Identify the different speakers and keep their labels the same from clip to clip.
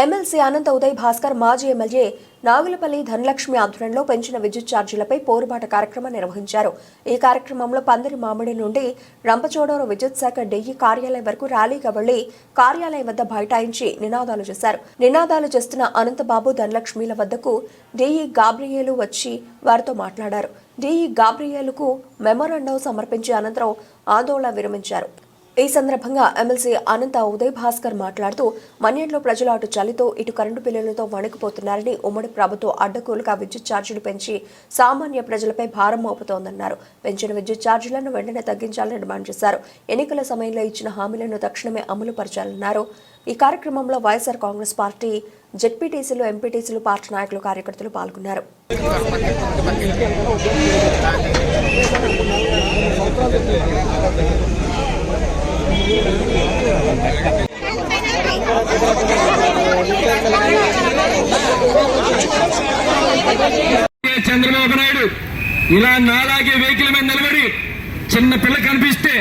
Speaker 1: MLC అనంత ఉదయ్ భాస్కర్ మాజీ MLA Nagulapalli Dhanalakshmi ఆధ్వర్యంలో పెంచిన విద్యుత్ ఛార్జీలపై పోరుబాట కార్యక్రమం నిర్వహించారు. ఈ కార్యక్రమంలో పందిరి మామిడి నుండి రంపచోడవరం విద్యుత్ శాఖ డెయ్యి కార్యాలయం వరకు ర్యాలీగా వెళ్ళి కార్యాలయం వద్ద బైఠాయించి నినాదాలు చేశారు. నినాదాలు చేస్తున్న అనంతబాబు ధనలక్ష్మిల వద్దకు డెయ్యి గాబ్రియేలు వచ్చి వారితో మాట్లాడారు. డెయ్యి గాబ్రియేలుకు మెమోరాండం సమర్పించి అనంతరం ఆందోళన విరమించారు. ఈ సందర్భంగా ఎమ్మెల్సీ అనంత ఉదయ్ భాస్కర్ మాట్లాడుతూ మన్యంలో ప్రజలు అటు చలితో ఇటు కరెంటు బిల్లులతో వణికిపోతున్నారని ఉమ్మడి ప్రభుత్వం అడ్డకూలుగా విద్యుత్ ఛార్జీలు పెంచి సామాన్య ప్రజలపై భారం మోపుతోందన్నారు. పెంచిన విద్యుత్ ఛార్జీలను వెంటనే తగ్గించాలని డిమాండ్ చేశారు. ఎన్నికల సమయంలో ఇచ్చిన హామీలను తక్షణమే అమలు పరచాలన్నారు. ఈ కార్యక్రమంలో వైఎస్ఆర్ కాంగ్రెస్ పార్టీ జెడ్పీటీసీలు ఎంపీటీసీలు పార్టీ నాయకులు కార్యకర్తలు పాల్గొన్నారు.
Speaker 2: చంద్రబాబు నాయుడు ఇలా నాలాగే వెహికల్ మీద నిలబడి చిన్న పిల్ల కనిపిస్తే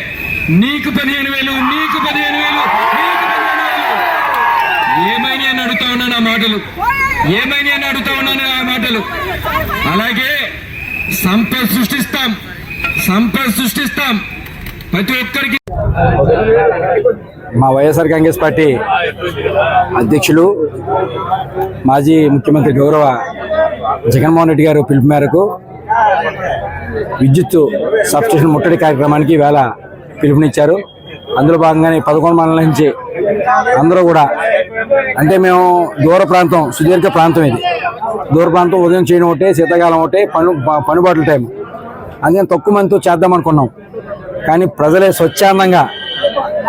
Speaker 2: నీకు పదిహేను వేలు నీకు పదిహేను వేలు ఏమైనా అని అడుగుతా ఉన్నాను ఆ మాటలు. ఏమైనా అని అడుగుతా ఉన్నాను ఆ మాటలు. అలాగే సంపద సృష్టిస్తాం సంపద సృష్టిస్తాం. ప్రతి ఒక్కరికి
Speaker 3: మా వైఎస్ఆర్ కాంగ్రెస్ పార్టీ అధ్యక్షులు మాజీ ముఖ్యమంత్రి గౌరవ జగన్మోహన్ రెడ్డి గారు పిలుపు మేరకు విద్యుత్ సబ్స్టేషన్ ముట్టడి కార్యక్రమానికి వేళ పిలుపునిచ్చారు. అందులో భాగంగానే పదకొండు మండలం నుంచి అందరూ కూడా అంటే మేము దూర ప్రాంతం సుదీర్ఘ ప్రాంతం ఇది. దూర ప్రాంతం ఉదయం చేయడం ఒకటే శీతాకాలం ఒకటే పను పనుబాట్ల టైం అందుకని తక్కువ మందితో చేద్దాం అనుకున్నాం. కానీ ప్రజలే స్వచ్ఛందంగా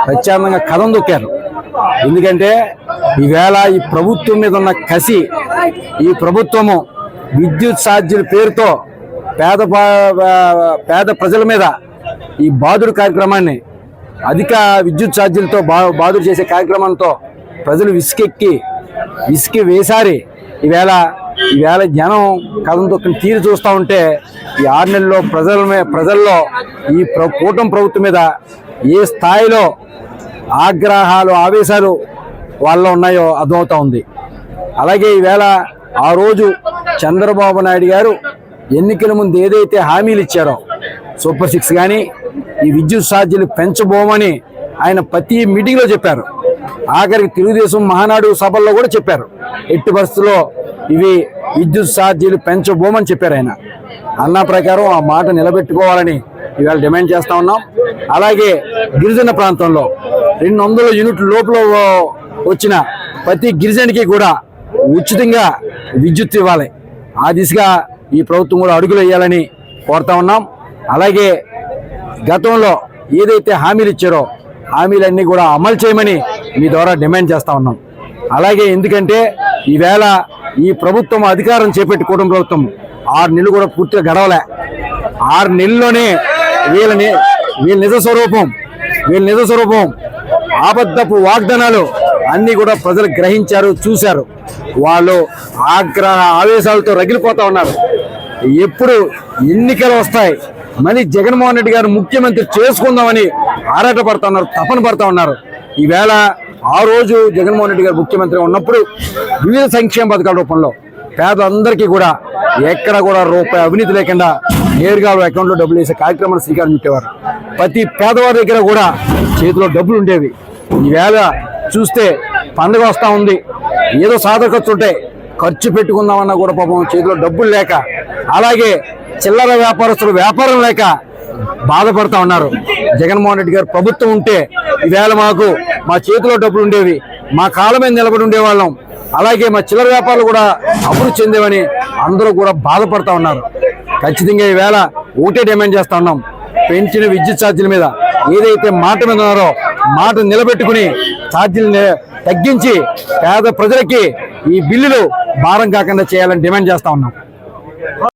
Speaker 3: స్వచ్ఛందంగా కథం దొక్కారు. ఎందుకంటే ఈవేళ ఈ ప్రభుత్వం మీద ఉన్న కసి ఈ ప్రభుత్వము విద్యుత్ ఛార్జీల పేరుతో పేద పేద ప్రజల మీద ఈ బాదుడు కార్యక్రమాన్ని అధిక విద్యుత్ ఛార్జీలతో బా బాదుడు చేసే కార్యక్రమంతో ప్రజలు విసుకెక్కి విసికి వేసారి. ఈవేళ ఈవేళ జనం కథం తొక్కిన తీరు చూస్తూ ఉంటే ఈ ఆరు నెలల్లో ప్రజల ప్రజల్లో ఈ ప్ర కూటమి ప్రభుత్వం మీద ఏ స్థాయిలో ఆగ్రహాలు ఆవేశాలు వాళ్ళలో ఉన్నాయో అర్థమవుతా ఉంది. అలాగే ఈవేళ ఆ రోజు చంద్రబాబు నాయుడు గారు ఎన్నికల ముందు ఏదైతే హామీలు ఇచ్చారో సూపర్ సిక్స్ కానీ ఈ విద్యుత్ ఛార్జీలు పెంచబోమని ఆయన ప్రతి మీటింగ్లో చెప్పారు. ఆఖరికి తెలుగుదేశం మహానాడు సభల్లో కూడా చెప్పారు. ఎట్టి పరిస్థితుల్లో ఇవి విద్యుత్ ఛార్జీలు పెంచబోమని చెప్పారు ఆయన. అన్న ప్రకారం ఆ మాట నిలబెట్టుకోవాలని ఇవాళ డిమాండ్ చేస్తా ఉన్నాం. అలాగే గిరిజన ప్రాంతంలో రెండు వందల యూనిట్ల లోపల వచ్చిన ప్రతి గిరిజనికి కూడా ఉచితంగా విద్యుత్ ఇవ్వాలి. ఆ దిశగా ఈ ప్రభుత్వం కూడా అడుగులు వేయాలని కోరుతా ఉన్నాం. అలాగే గతంలో ఏదైతే హామీలు ఇచ్చారో హామీలన్నీ కూడా అమలు చేయమని మీ ద్వారా డిమాండ్ చేస్తూ ఉన్నాం. అలాగే ఎందుకంటే ఈవేళ ఈ ప్రభుత్వం అధికారం చేపెట్టుకోవడం ప్రభుత్వం ఆరు నెలలు కూడా పూర్తిగా గడవలే. ఆరు నెలల్లోనే వీళ్ళని వీళ్ళ నిజ స్వరూపం వీళ్ళ నిజ స్వరూపం ఆబద్ధపు వాగ్దానాలు అన్నీ కూడా ప్రజలు గ్రహించారు చూశారు. వాళ్ళు ఆగ్రహ ఆవేశాలతో రగిలిపోతూ ఉన్నారు. ఎప్పుడు ఎన్నికలు వస్తాయి? మళ్ళీ జగన్మోహన్ రెడ్డి గారు ముఖ్యమంత్రి చేసుకుందామని ఆరాట పడతా ఉన్నారు తపన పడతా ఉన్నారు. ఈవేళ ఆ రోజు జగన్మోహన్ రెడ్డి గారు ముఖ్యమంత్రి ఉన్నప్పుడు వివిధ సంక్షేమ పథకాల రూపంలో పేదలందరికీ కూడా ఎక్కడ కూడా రూపాయి అవినీతి లేకుండా నేరుగా అకౌంట్లో డబ్బులు వేసే కార్యక్రమాలు శ్రీకారం చుట్టేవారు. ప్రతి పేదవారి దగ్గర కూడా చేతిలో డబ్బులు ఉండేవి. ఈవేళ చూస్తే పండుగ వస్తూ ఉంది. ఏదో సాధన ఖర్చు ఉంటాయి ఖర్చు పెట్టుకుందామన్నా కూడా పాపం చేతిలో డబ్బులు లేక అలాగే చిల్లర వ్యాపారస్తులు వ్యాపారం లేక బాధపడతా ఉన్నారు. జగన్మోహన్ రెడ్డి గారు ప్రభుత్వం ఉంటే ఈవేళ మాకు మా చేతిలో డబ్బులు ఉండేవి. మా కాళ్ళ మీద నిలబడి ఉండేవాళ్ళం. అలాగే మా చిల్లర వ్యాపారులు కూడా అభివృద్ధి చెందేవని అందరూ కూడా బాధపడతా ఉన్నారు. ఖచ్చితంగా ఈవేళ ఒకటే డిమాండ్ చేస్తా ఉన్నాం. పెంచిన విద్యుత్ ఛార్జీల మీద ఏదైతే మాట మీద ఉన్నారో మాట నిలబెట్టుకుని ఛార్జీలు తగ్గించి పేద ప్రజలకి ఈ బిల్లులు భారం కాకుండా చేయాలని డిమాండ్ చేస్తా ఉన్నాం.